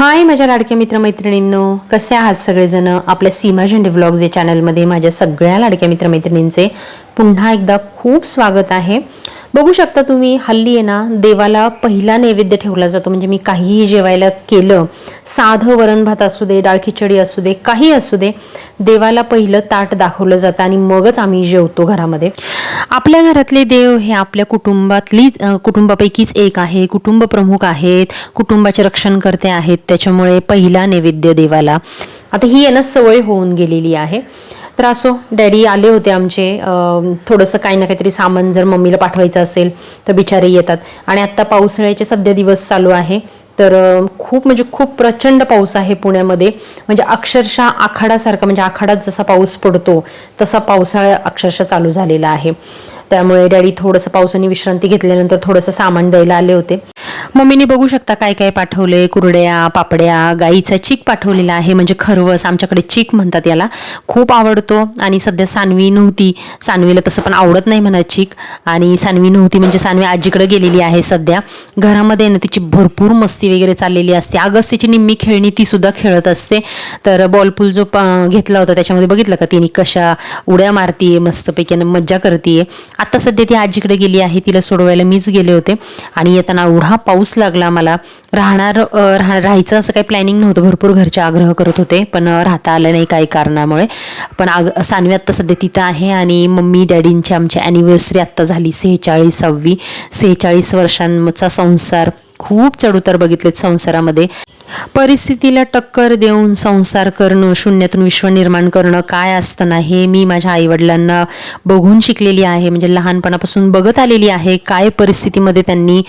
हाय माझ्या लाडक्या मित्रमैत्रिणींनो कसे आहात सगळेजण? आपल्या सीमा झेंडे व्लॉग्स या चॅनलमध्ये माझ्या सगळ्या लाडक्या मित्रमैत्रिणींचे पुन्हा एकदा खूप स्वागत आहे. बघू शकता तुम्ही हल्ली आहे ना देवाला पहिला नैवेद्य ठेवला जातो. म्हणजे मी काहीही जेवायला केलं साधं वरण भात असू दे डाळ खिचडी असू दे काही असू दे देवाला पहिलं ताट दाखवलं जातं आणि मगच आम्ही जेवतो घरामध्ये. आपल्या घरातले देव हे आपल्या कुटुंबातली कुटुंबापैकीच एक आहे. कुटुंब प्रमुख आहेत कुटुंबाचे रक्षणकर्ते आहेत त्याच्यामुळे पहिला नैवेद्य देवाला. आता ही आहे ना सवय होऊन गेलेली आहे. तर असो डॅडी आले होते आमचे. थोडंसं काही ना काहीतरी सामान जर मम्मीला पाठवायचं असेल तर बिचारे येतात. आणि आत्ता पावसाळ्याचे सध्या दिवस चालू आहे. तर खूप म्हणजे खूप प्रचंड पाऊस आहे पुण्यामध्ये. म्हणजे अक्षरशः आखाडासारखा म्हणजे आखाडात जसा पाऊस पडतो तसा पावसाळा अक्षरशः चालू झालेला आहे. त्यामुळे डॅडी थोडंसं पावसाने विश्रांती घेतल्यानंतर थोडंसं सामान द्यायला आले होते. मम्मीने बघू शकता काय काय पाठवले कुरड्या पापड्या गाईचा चीक पाठवलेला आहे म्हणजे खरवस आमच्याकडे चीक म्हणतात याला. खूप आवडतो आणि सध्या सानवी नव्हती. सानवीला तसं पण आवडत नाही म्हणा चीक. आणि सानवी नव्हती म्हणजे सानवी आजीकडे गेलेली आहे सध्या. घरामध्ये ना तिची भरपूर मस्ती वगैरे चाललेली असते. अगस्त तिची निम्मी खेळणी ती सुद्धा खेळत असते. तर बॉलपूल जो प- घेतला होता त्याच्यामध्ये बघितलं का तिने कशा उड्या मारतीये मस्तपैकी आणि मज्जा करतीये. आता सध्या ती आजीकडे गेली आहे तिला सोडवायला मीच गेले होते. आणि येताना एवढा पाऊस लागला मला. राहणार अ, राह राहायचं असं काही प्लॅनिंग नव्हतं. भरपूर घरचे आग्रह करत होते पण राहता आलं नाही काही कारणामुळे. पण आग सानवी आत्ता सध्या तिथं आहे आणि मम्मी डॅडींची आमची ॲनिव्हर्सरी आत्ता झाली सेहेचाळीसावी. सेहेचाळीस वर्षांचा संसार खूप चढउतार बघितलेत संसारामध्ये. परिस्थितीला टक्कर देऊन संसार करणं शून्यातून विश्व निर्माण करणं काय असतं ना हे मी माझ्या आईवडिलांना बघून शिकलेली आहे. म्हणजे लहानपणापासून बघत आलेली आहे काय परिस्थितीमध्ये त्यांनी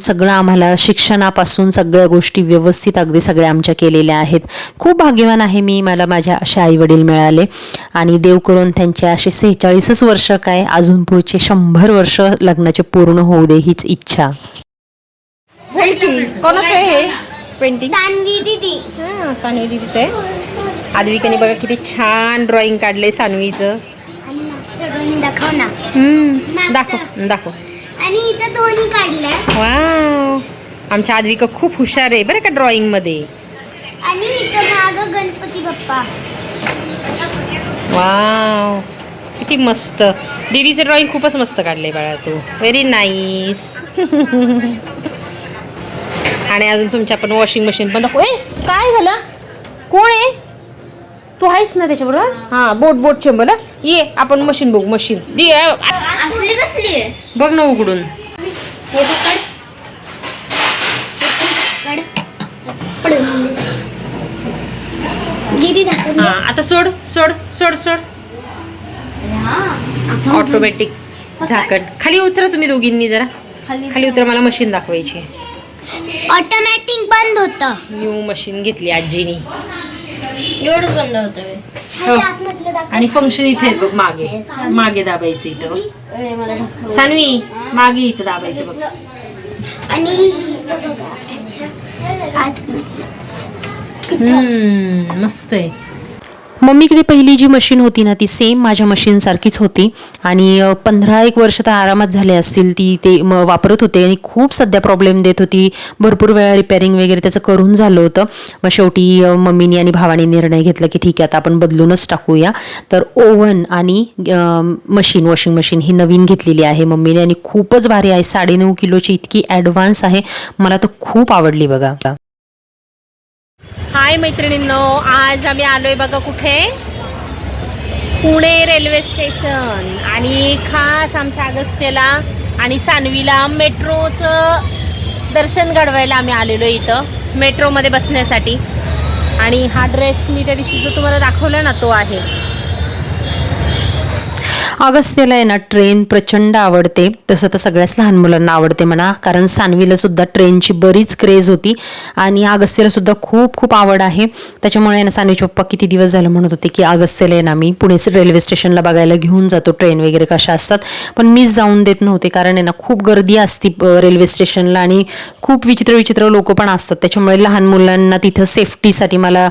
सगळं आम्हाला शिक्षणापासून सगळ्या गोष्टी व्यवस्थित अगदी सगळ्या आमच्या केलेल्या आहेत. खूप भाग्यवान आहे मी मला माझ्या असे आईवडील मिळाले. आणि देव करून त्यांचे असे सेहेचाळीसच वर्ष काय अजून पुढचे शंभर वर्ष लग्नाचे पूर्ण होऊ दे हीच इच्छा. की कोणाचं आहे हे? पेंटिंग? सानवी दीदी. हां सानवी दिदीचं आहे. आद्विकाने बघा किती छान ड्रॉइंग काढलंय सानवीचं. ड्रॉइंग दाखव ना. हम्म, दाखव दाखव. आणि इथं दोन्ही काढलंय. वाव. आमच्या आद्विका खूप हुशार आहे बरं का ड्रॉइंगमध्ये. आणि इथं माग गणपती बाप्पा. वाव. किती मस्त. दीदीचं ड्रॉइंग खूपच मस्त काढलंय बाळा तू. व्हेरी नाईस आणि अजून तुमच्या पण वॉशिंग मशीन पण दाखव. ए काय झालं? कोण आहे? तू आहेस ना त्याच्याबरोबर? हा बोट बोट चेंबल ये आपण मशीन बघू मशीन दे असली कसली? बघ ना उघडून. आता सोड सोड सोड सोड. ऑटोमॅटिक झाकण. खाली उतरा तुम्ही दोघींनी जरा. खाली उतरा मला मशीन दाखवायची ऑटोमॅटिक बंद होतं. न्यू मशीन घेतली आजीनी. एवढंच बंद होतं दाखव. आणि फंक्शन इथे आहे बघ मागे. मागे दाबायचं इथं बघ. सानवी मागे इथं दाबायचं बघ. आणि इथं बघा अच्छा आतमध्ये हम्म, मस्त आहे. मम्मीकडे पहिली जी मशीन होती ना ती सेम माझ्या मशीनसारखीच होती. आणि पंधरा एक वर्ष तर आरामात झाले असतील ती ते म वापरत होते. आणि खूप सध्या प्रॉब्लेम देत होती. भरपूर वेळा रिपेअरिंग वगैरे त्याचं करून झालं होतं. मग शेवटी मम्मीनी आणि भावाने निर्णय घेतला की ठीक आहे आता आपण बदलूनच टाकूया. तर ओव्हन आणि मशीन वॉशिंग मशीन ही नवीन घेतलेली आहे मम्मीने. आणि खूपच भारी आहे. साडेनऊ किलोची इतकी ॲडव्हान्स आहे. मला तर खूप आवडली बघा. हाय मैत्रिणींनो आज आम्ही आलोय बघा कुठे? Pune railway station. आणि खास आमच्या अगस्त्यला आणि सानवीला मेट्रोचं दर्शन घडवायला आम्ही आलेलो इथं मेट्रोमध्ये बसण्यासाठी. आणि हा ड्रेस मी त्या दिवशी जो तुम्हाला दाखवला ना तो आहे. अगस्त्यला आहे ना ट्रेन प्रचंड आवडते. तसं तर सगळ्याच लहान मुलांना आवडते म्हणा. कारण सानवीला सुद्धा ट्रेनची बरीच क्रेज होती. आणि अगस्त्यला सुद्धा खूप खूप आवड आहे. त्याच्यामुळे ना सानवीचे पप्पा किती दिवस झालं म्हणत होते की अगस्त्यला आहे ना मी पुणे रेल्वे स्टेशनला बघायला घेऊन जातो. ट्रेन वगैरे कशा असतात. पण मीच जाऊन देत नव्हते. कारण आहे ना खूप गर्दी असती रेल्वे स्टेशनला आणि खूप विचित्र विचित्र लोक पण असतात. त्याच्यामुळे लहान मुलांना तिथं सेफ्टीसाठी मला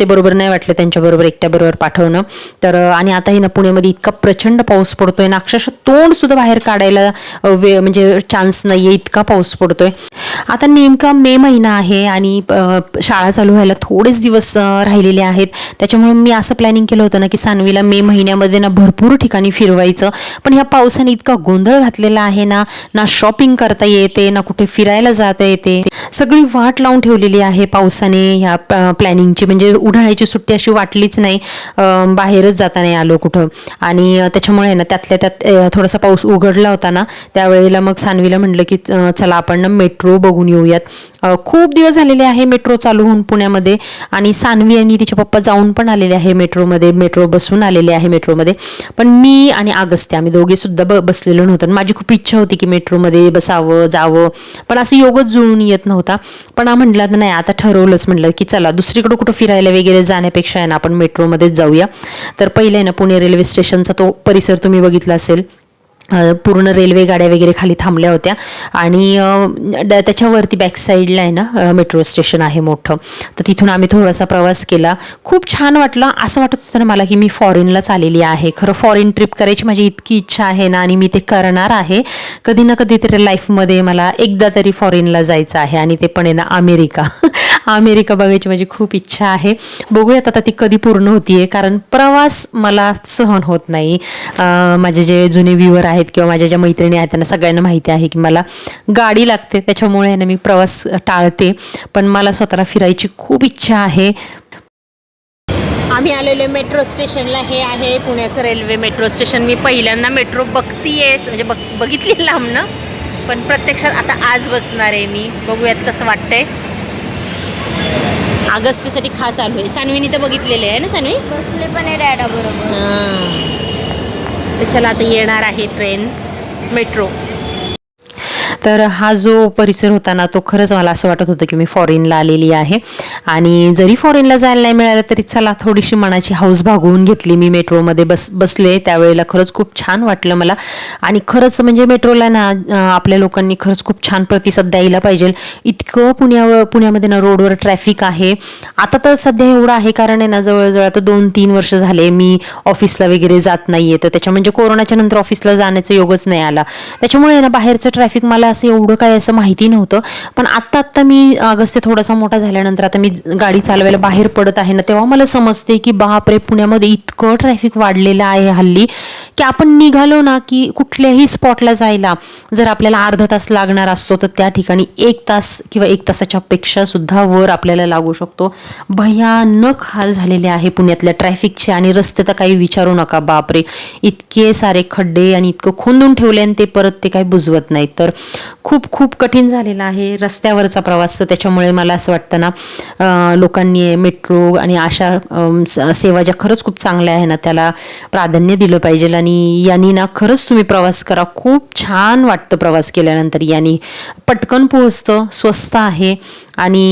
ते बरोबर नाही वाटलं त्यांच्याबरोबर एकट्याबरोबर पाठवणं. तर आणि आणि आताही ना पुण्यामध्ये इतका प्रचंड प्रचंड पाऊस पडतोय. ना अक्षरशः तोंड सुद्धा बाहेर काढायला वे म्हणजे चान्स नाहीये इतका पाऊस पडतोय. आता नेमका मे महिना आहे आणि शाळा चालू व्हायला थोडेच दिवस राहिलेले आहेत. त्याच्यामुळे मी असं प्लॅनिंग केलं होतं ना की सानवीला मे महिन्यामध्ये ना भरपूर ठिकाणी फिरवायचं. पण ह्या पावसाने इतका गोंधळ घातलेला आहे ना ना शॉपिंग करता येते ना कुठे फिरायला जाता येते. सगळी वाट लावून ठेवलेली आहे पावसाने ह्या प्लॅनिंगची म्हणजे उन्हाळ्याची सुट्टी अशी वाटलीच नाही. बाहेरच जाता नाही आलो कुठं. आणि त्याच्यामुळे ना त्यातल्या त्यात थोडासा पाऊस उघडला होता ना त्यावेळेला मग सानवीला म्हटलं की चला आपण ना मेट्रो बघून येऊयात. खूप दिवस झालेले आहे मेट्रो चालू होऊन पुण्यामध्ये. आणि सानवी आणि तिचे पप्पा जाऊन पण आलेले आहे मेट्रोमध्ये मेट्रो बसून आलेले आहे मेट्रोमध्ये पण मी आणि आगस्त्या आम्ही दोघे सुद्धा ब बसलेलो नव्हतो. आणि माझी खूप इच्छा होती की मेट्रोमध्ये बसावं जावं. पण असं योगच जुळून येत नव्हतं. पण म्हटलं नाही आता ठरवलंच म्हटलं की चला दुसरीकडं कुठं फिरायला वगैरे जाण्यापेक्षा आहे ना आपण मेट्रोमध्येच जाऊया. तर पहिले ना पुणे रेल्वे स्टेशनचा तो परिसर तुम्ही बघितला असेल. पूर्ण रेल्वे गाड्या वगैरे खाली थांबल्या होत्या. आणि ड- त्याच्यावरती बॅक साईडला आहे ना मेट्रो स्टेशन आहे मोठं. तर तिथून आम्ही थोडासा प्रवास केला. खूप छान वाटलं. असं वाटत होतं ना मला की मी फॉरेनलाच आलेली आहे. खरं फॉरेन ट्रिप करायची माझी इतकी इच्छा आहे ना आणि मी ते करणार आहे. कधी ना कधीतरी लाईफमध्ये मला एकदा तरी फॉरेनला जायचं आहे आणि ते पण आहे ना अमेरिका. अमेरिका बघायची माझी खूप इच्छा आहे. बघूयात आता ती कधी पूर्ण होतीये कारण प्रवास मला सहन होत नाही. माझे जे जुने व्ह्युअर आहेत किंवा माझ्या ज्या मैत्रिणी आहेत त्यांना सगळ्यांना माहिती आहे की मला गाडी लागते त्याच्यामुळे ना मी प्रवास टाळते. पण मला स्वतःला फिरायची खूप इच्छा आहे. आम्ही आलेलो मेट्रो स्टेशनला. हे आहे पुण्याचं रेल्वे मेट्रो स्टेशन. मी पहिल्यांदा मेट्रो बघतीये म्हणजे बघ बघितली लांबनं. पण प्रत्यक्षात आता आज बसणार आहे मी. बघूयात कसं वाटतंय. अगस्त्यसाठी खास आलो आहे. सानवीनी तर बघितलेले आहे ना सानवी? बसले पण आहे डॅडा बरोबर. तर चला आता येणार आहे ट्रेन मेट्रो. तर हा जो परिसर होता ना तो खरंच मला असं वाटत होतं की मी फॉरेनला आलेली आहे. आणि जरी फॉरेनला जायला नाही मिळालं तरी चला थोडीशी मनाची हौस भागवून घेतली मी मेट्रोमध्ये बस बसले. त्यावेळेला खरंच खूप छान वाटलं मला. आणि खरंच म्हणजे मेट्रोला ना आपल्या लोकांनी खरंच खूप छान प्रतिसाद द्यायला पाहिजे. इतकं इतकं पुण्यावर पुण्यामध्ये ना रोडवर ट्रॅफिक आहे. आता तर सध्या एवढं आहे कारण आहे ना जवळजवळ आता दोन तीन वर्ष झाले मी ऑफिसला वगैरे जात नाहीये. तर त्याच्या म्हणजे कोरोनाच्या नंतर ऑफिसला जाण्याचा योगच नाही आला. त्याच्यामुळे आहे ना बाहेरचं ट्रॅफिक मला असं एवढं काय असं माहिती नव्हतं. पण आत्ता आत्ता मी अगस्त्य थोडासा मोठा झाल्यानंतर आता मी गाडी चालवायला बाहेर पडत आहे ना तेव्हा मला समजते की बापरे पुण्यामध्ये इतकं ट्रॅफिक वाढलेलं आहे हल्ली की आपण निघालो ना की कुठल्याही स्पॉटला जायला जर आपल्याला अर्धा तास लागणार असतो तर त्या ठिकाणी एक तास किंवा एक तासाच्या पेक्षा सुद्धा वर आपल्याला लागू शकतो. भयानक हाल झालेले आहे पुण्यातल्या ट्रॅफिकचे आणि रस्ते तर काही विचारू नका बापरे. इतके सारे खड्डे आणि इतकं खोंदून ठेवले आणि ते परत ते काही बुजवत नाहीत तर खूप खूप कठीण झालेला आहे रस्त्यावरचा प्रवास. तर त्याच्यामुळे मला असं वाटतं ना लोकांनी मेट्रो आणि अशा सेवा ज्या खरंच खूप चांगल्या आहे ना त्याला प्राधान्य दिलं पाहिजे आणि यांनी ना खरंच तुम्ही प्रवास करा. खूप छान वाटतं प्रवास केल्यानंतर. यांनी पटकन पोहोचतं स्वस्त आहे आणि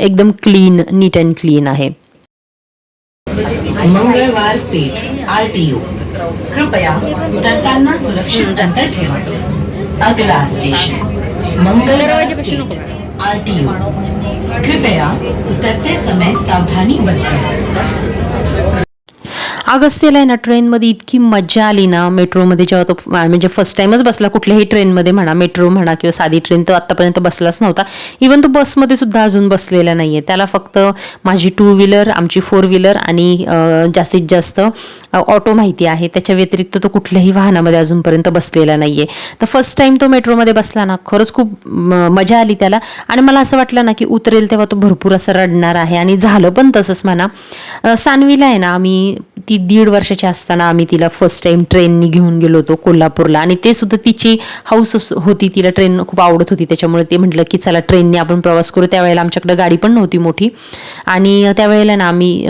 एकदम क्लीन नीट अँड क्लीन आहे. मंगळवार पेठ आरटीओ कृपया उतरताना सुरक्षित अंतर ठेवा. अगला स्टेशन मंगळवार आरटीओ कृपया उतरते समय सावधानी बरतें अगस्त्यला आहे ना ट्रेनमध्ये इतकी मजा आली ना मेट्रोमध्ये जेव्हा तो म्हणजे फर्स्ट टाइमच बसला कुठल्याही ट्रेनमध्ये म्हणा मेट्रो म्हणा किंवा साधी ट्रेन तो आत्तापर्यंत बसलाच नव्हता. इवन तो बसमध्ये सुद्धा अजून बसलेला नाही आहे त्याला फक्त माझी टू व्हीलर आमची फोर व्हीलर आणि जास्तीत जास्त ऑटो माहिती आहे. त्याच्या व्यतिरिक्त तो कुठल्याही वाहनामध्ये अजूनपर्यंत बसलेला नाही आहे तर फर्स्ट टाइम तो मेट्रोमध्ये बसला ना खरंच खूप म- मजा आली त्याला. आणि मला असं वाटलं ना की उतरेल तेव्हा तो भरपूर असं रडणार आहे. आणि झालं पण तसंच म्हणा. सानवीला आहे ना आम्ही ती दीड वर्षाची असताना आम्ही तिला फर्स्ट टाइम ट्रेननी घेऊन गेलो होतो कोल्हापूरला. आणि ते सुद्धा तिची हाऊस होती तिला ट्रेन खूप आवडत होती. त्याच्यामुळे ते म्हटलं की चला ट्रेनने आपण प्रवास करू. त्यावेळेला आमच्याकडे गाडी पण नव्हती मोठी. आणि त्यावेळेला ना आम्ही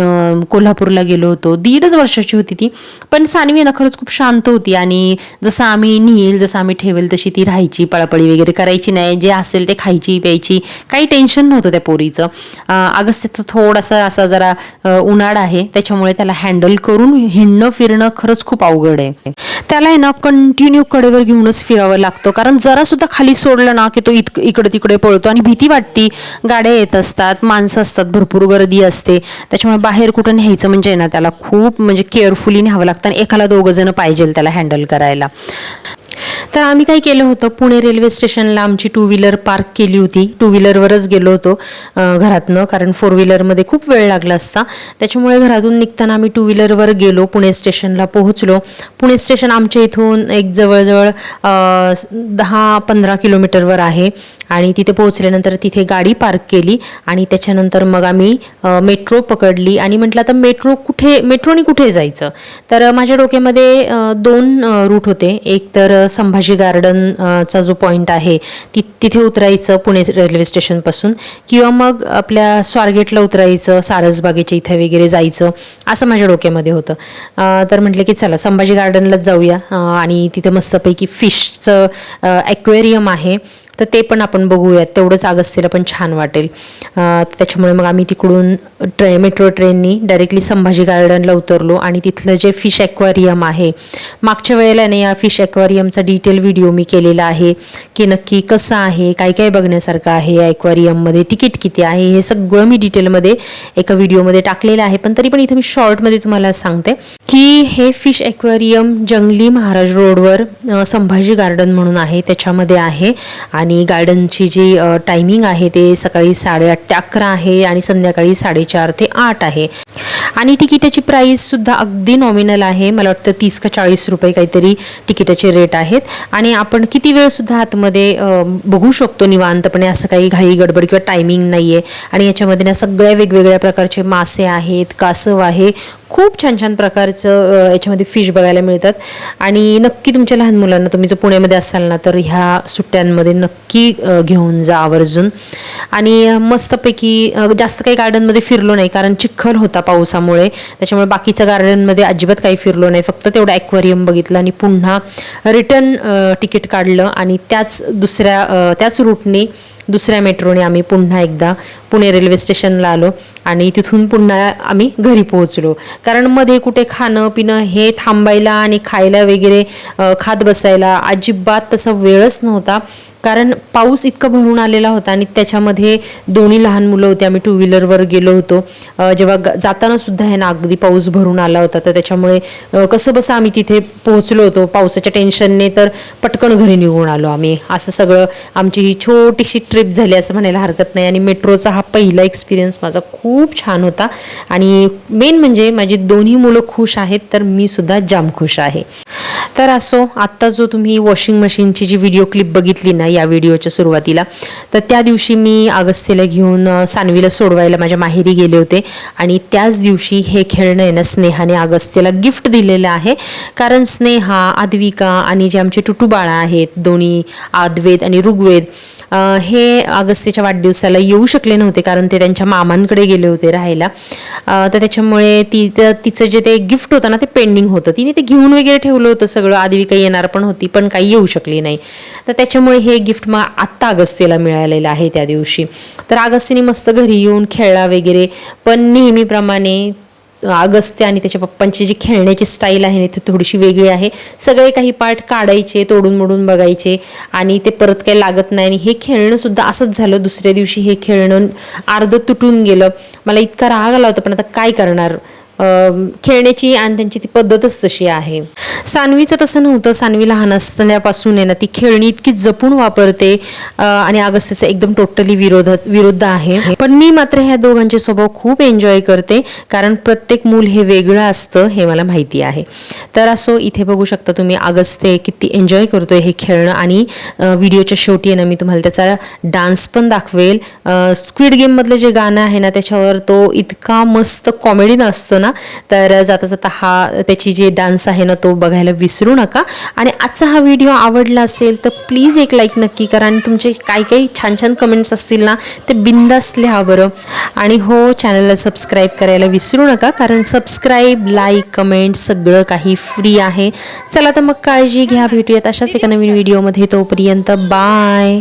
कोल्हापूरला गेलो होतो. दीडच वर्षाची होती ती. पण सानवी ना खरंच खूप शांत होती. आणि जसं आम्ही नेईल जसं आम्ही ठेवेल तशी ती राहायची. पळापळी वगैरे करायची नाही. जे असेल ते खायची प्यायची. काही टेन्शन नव्हतं त्या पोरीचं. अगस्त्याचं थोडासा असा जरा उन्हाळा आहे. त्याच्यामुळे त्याला हँडल करून हिंडणं फिरणं खरंच खूप अवघड आहे. त्याला आहे ना कंटिन्यू कडेवर घेऊनच फिरावं लागतं. कारण जरा सुद्धा खाली सोडलं ना की तो इत इकडे तिकडे पळतो आणि भीती वाटती. गाड्या येत असतात माणसं असतात भरपूर गर्दी असते. त्याच्यामुळे बाहेर कुठं न्यायचं म्हणजे ना त्याला खूप म्हणजे केअरफुली न्यावं लागतं आणि एकाला दोघं जण पाहिजे त्याला हँडल करायला. तर आम्ही काय केलं होतं पुणे रेल्वे स्टेशनला आमची टू व्हीलर पार्क केली होती. टू व्हीलरवरच गेलो होतो घरातनं कारण फोर व्हीलरमध्ये खूप वेळ लागला असता. त्याच्यामुळे घरातून निघताना आम्ही टू व्हीलरवर गेलो पुणे स्टेशनला पोहोचलो. पुणे स्टेशन आमच्या इथून एक जवळजवळ दहा पंधरा किलोमीटरवर आहे. आणि तिथे पोहोचल्यानंतर तिथे गाडी पार्क केली आणि त्याच्यानंतर मग आम्ही मेट्रो पकडली. आणि म्हटलं आता मेट्रो कुठे मेट्रोनी कुठे जायचं? तर माझ्या डोक्यामध्ये दोन रूट होते. एक तर अ, संभाजी गार्डन चा जो पॉईंट आहे ति तिथे उतरायचं पुणे रेल्वे स्टेशनपासून किंवा मग आपल्या स्वारगेटला उतरायचं सारसबागेच्या इथे वगैरे जायचं असं माझ्या डोक्यामध्ये होतं. तर म्हटलं की चला संभाजी गार्डनलाच जाऊया. आणि तिथे मस्तपैकी फिशचं ॲक्वेरियम आहे. तर ते पण आपण बघूयात. तेवढंच अगस्तीला पण छान वाटेल. त्याच्यामुळे मग आम्ही तिकडून ट्रे मेट्रो ट्रेननी डायरेक्टली संभाजी गार्डनला उतरलो आणि तिथलं जे फिश ॲक्वेरियम आहे मागच्या वेळेला नाही या फिश ॲक्वारियमचा डिटेल व्हिडिओ मी केलेला आहे की नक्की कसं आहे काय काय बघण्यासारखं आहे या ॲक्वारियममध्ये तिकीट किती आहे हे सगळं मी डिटेलमध्ये एका व्हिडिओमध्ये टाकलेलं आहे. पण तरी पण इथे मी शॉर्टमध्ये तुम्हाला सांगते की हे फिश ॲक्वेरियम जंगली महाराज रोडवर संभाजी गार्डन म्हणून आहे त्याच्यामध्ये आहे. आणि आणि गार्डनची जी टायमिंग आहे ते सकाळी साडेआठ ते अकरा आहे आणि संध्याकाळी साडेचार ते आठ आहे. आणि तिकिटाची प्राईस सुद्धा अगदी नॉमिनल आहे. मला वाटतं तीस का चाळीस रुपये काहीतरी तिकिटाचे रेट आहेत. आणि आपण किती वेळ सुद्धा आतमध्ये बघू शकतो निवांतपणे असं काही घाई गडबड किंवा टायमिंग नाही आहे आणि याच्यामध्ये ना सगळ्या वेगवेगळ्या प्रकारचे मासे आहेत कासव आहे खूप छान छान प्रकारचं याच्यामध्ये फिश बघायला मिळतात. आणि नक्की तुमच्या लहान मुलांना तुम्ही जर पुण्यामध्ये असाल ना तर ह्या सुट्ट्यांमध्ये नक्की घेऊन जा आवर्जून. आणि मस्तपैकी जास्त काही गार्डनमध्ये फिरलो नाही कारण चिखल होता पावसामुळे. त्याच्यामुळे बाकीच्या गार्डनमध्ये अजिबात काही फिरलो नाही. फक्त तेवढं ॲक्वेरियम बघितलं आणि पुन्हा रिटर्न तिकीट काढलं. आणि त्याच दुसऱ्या त्याच रूटने दुसऱ्या मेट्रोने आम्ही पुन्हा एकदा पुणे रेल्वे स्टेशनला आलो आणि तिथून पुन्हा आम्ही घरी पोहोचलो. कारण मध्ये कुठे खाणं पिणं हे थांबायला आणि खायला वगैरे खात बसायला अजिबात तसा वेळच नव्हता. कारण पाऊस इतका भरून आलेला होता आणि त्याच्यामध्ये दोन्ही लहान मुलं होती. आम्ही टू व्हीलरवर गेलो होतो. जेव्हा ग- जाताना सुद्धा आहे ना अगदी पाऊस भरून आला होता. तर त्याच्यामुळे कसं बसं आम्ही तिथे पोहोचलो होतो. पावसाच्या टेन्शनने तर पटकन घरी निघून आलो आम्ही. असं सगळं आमची ही छोटीशी ट्रिप झाली असं म्हणायला हरकत नाही. आणि मेट्रोचा हा हा पहिला एक्सपिरियन्स माझा खूप छान होता. आणि मेन म्हणजे माझी दोन्ही मुलं खुश आहेत तर मी सुद्धा जाम खुश आहे. तर असो आत्ता जो तुम्ही वॉशिंग मशीनची जी व्हिडिओ क्लिप बघितली ना या व्हिडिओच्या सुरुवातीला तर त्या दिवशी मी अगस्त्यला घेऊन सानवीला सोडवायला माझ्या माहेरी गेले होते. आणि त्याच दिवशी हे खेळणं आहे ना स्नेहाने अगस्त्यला गिफ्ट दिलेलं आहे. कारण स्नेहा आद्विका आणि जे आमचे टुटू बाळा आहेत दोन्ही आद्वेद आणि ऋग्वेद हे अगस्त्यच्या वाढदिवसाला येऊ शकले नव्हते. कारण ते त्यांच्या मामांकडे गेले होते राहायला. तर त्याच्यामुळे ती तिचं जे ते गिफ्ट होतं ना ते पेंडिंग होतं. तिने ते घेऊन वगैरे ठेवलं होतं सगळं. आधी काही येणार पण होती पण काही येऊ शकली नाही. तर त्याच्यामुळे हे गिफ्ट मग आत्ता अगस्त्यला मिळालेलं आहे त्या दिवशी. तर अगस्त्यने मस्त घरी येऊन खेळला वगैरे. पण नेहमीप्रमाणे अगस्त्य आणि त्याच्या पप्पांची जी खेळण्याची स्टाईल आहे ना ती थोडीशी वेगळी आहे. सगळे काही पार्ट काढायचे तोडून मोडून बघायचे आणि ते परत काही लागत नाही. आणि हे खेळणं सुद्धा असंच झालं. दुसऱ्या दिवशी हे खेळणं अर्ध तुटून गेलं. मला इतका राग आला होता पण आता काय करणार? खेळण्याची आणि त्यांची ती पद्धतच तशी आहे. सानवीचं तसं नव्हतं. सानवी लहान असतानापासून आहे ना ती खेळणी इतकी जपून वापरते आणि अगस्त्याचा एकदम टोटली विरोधात विरुद्ध आहे. पण मी मात्र ह्या दोघांचे स्वभाव खूप एन्जॉय करते कारण प्रत्येक मूल हे वेगळं असतं हे मला माहिती आहे. तर असो इथे बघू शकता तुम्ही अगस्त्य किती एन्जॉय करतोय हे खेळणं आणि व्हिडिओच्या शेवटी आहे ना मी तुम्हाला त्याचा डान्स पण दाखवेल. स्क्विड गेममधलं जे गाणं आहे ना त्याच्यावर तो इतका मस्त कॉमेडीन असतो ना तर जाता जाता हा त्याची जे डान्स आहे ना तो बघायला विसरू नका. आणि आजचा हा व्हिडिओ आवडला असेल तर प्लीज एक लाईक नक्की करा आणि तुमचे काही काही छान छान कमेंट्स असतील ना ते बिंदास लिहा बरं. आणि हो चॅनलला सबस्क्राईब करायला विसरू नका कारण सबस्क्राईब लाईक कमेंट सगळं काही फ्री आहे. चला तर मग काळजी घ्या भेटूयात अशाच एका नवीन व्हिडिओमध्ये तोपर्यंत बाय